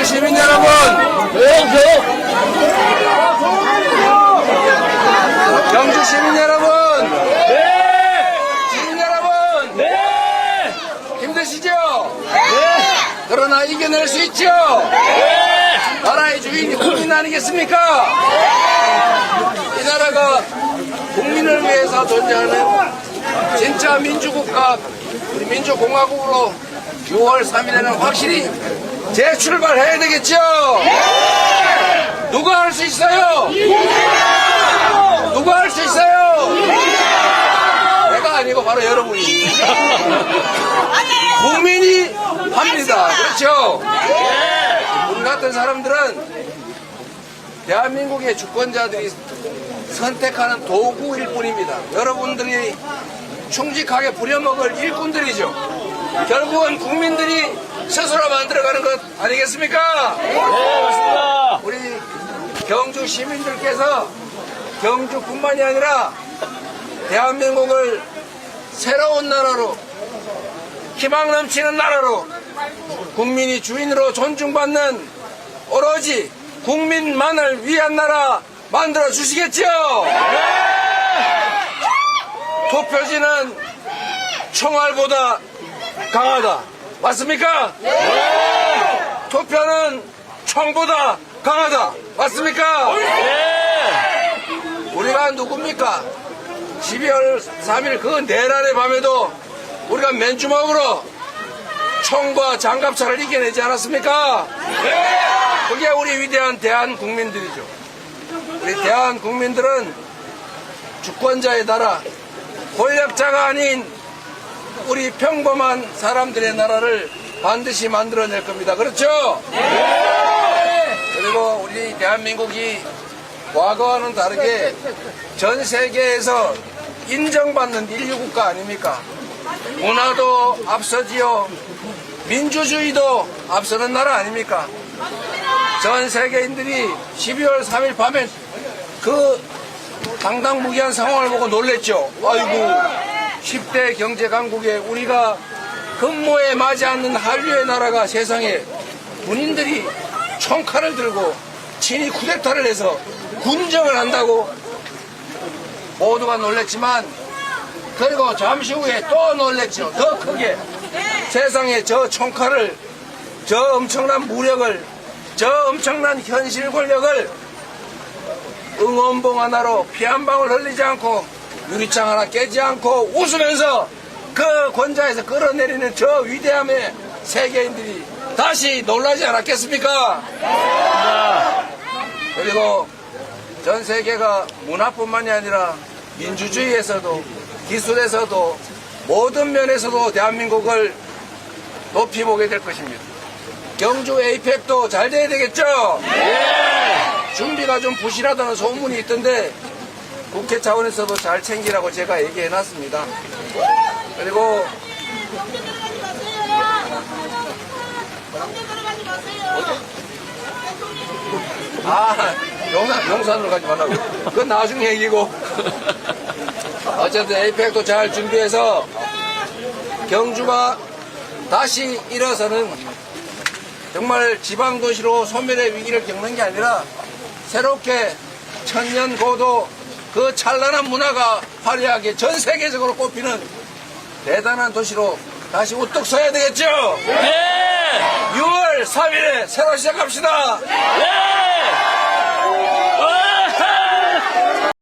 경주 시민 여러분, 경주 시민 여러분, 시민 여러분, 힘드시죠? 그러나 이겨낼 수 있죠? 나라의 주인이 국민 아니겠습니까? 이 나라가 국민을 위해서 존재하는 진짜 민주국가, 우리 민주공화국으로 6월 3일에는 확실히 재출발해야 되겠죠? 누가 할 수 있어요? 누가 할 수 있어요? 내가 아니고 바로 여러분이. 국민이 합니다. 그렇죠? 우리 같은 사람들은 대한민국의 주권자들이 선택하는 도구일 뿐입니다. 여러분들이 충직하게 부려먹을 일꾼들이죠. 결국은 국민들이 스스로 만들어가는 것 아니겠습니까? 우리 경주 시민들께서 경주뿐만이 아니라 대한민국을 새로운 나라로 희망 넘치는 나라로 국민이 주인으로 존중받는 오로지 국민만을 위한 나라 만들어 주시겠죠? 투표지는 총알보다 강하다. 맞습니까? 투표는 총보다 강하다. 맞습니까? 우리가 누굽니까? 12월 3일 그 내란의 밤에도 우리가 맨주먹으로 총과 장갑차를 이겨내지 않았습니까? 그게 우리 위대한 대한 국민들이죠. 우리 대한 국민들은 주권자의 나라, 권력자가 아닌 우리 평범한 사람들의 나라를 반드시 만들어낼 겁니다. 그렇죠? 그리고 우리 대한민국이 과거와는 다르게 전 세계에서 인정받는 인류 국가 아닙니까? 문화도 앞서지요. 민주주의도 앞서는 나라 아닙니까? 전 세계인들이 12월 3일 밤에 그 당당무계한 상황을 보고 놀랬죠. 아이고, 10대 경제 강국에 우리가 근모에 맞지 않는 한류의 나라가 세상에 군인들이 총칼을 들고 친히 쿠데타를 해서 군정을 한다고 모두가 놀랬지만 그리고 잠시 후에 또 놀랬죠. 더 크게 세상에 저 총칼을 저 엄청난 무력을 저 엄청난 현실 권력을 응원봉 하나로 피 한 방울 흘리지 않고 유리창 하나 깨지 않고 웃으면서 그 권좌에서 끌어내리는 저 위대함에 세계인들이 다시 놀라지 않았겠습니까? 그리고 전 세계가 문화뿐만이 아니라 민주주의에서도 기술에서도 모든 면에서도 대한민국을 높이 보게 될 것입니다. 경주 에이펙도 잘 돼야 되겠죠? 준비가 좀 부실하다는 소문이 있던데 국회 차원에서도 잘 챙기라고 제가 얘기해 놨습니다. 그리고 아 용산, 용산으로 가지 말라고 그건 나중 얘기고 어쨌든 에이펙도 잘 준비해서 경주가 다시 일어서는 정말 지방도시로 소멸의 위기를 겪는 게 아니라 새롭게 천년 고도 그 찬란한 문화가 화려하게 전 세계적으로 꼽히는 대단한 도시로 다시 우뚝 서야 되겠죠? 네! 6월 3일에 새로 시작합시다! 네!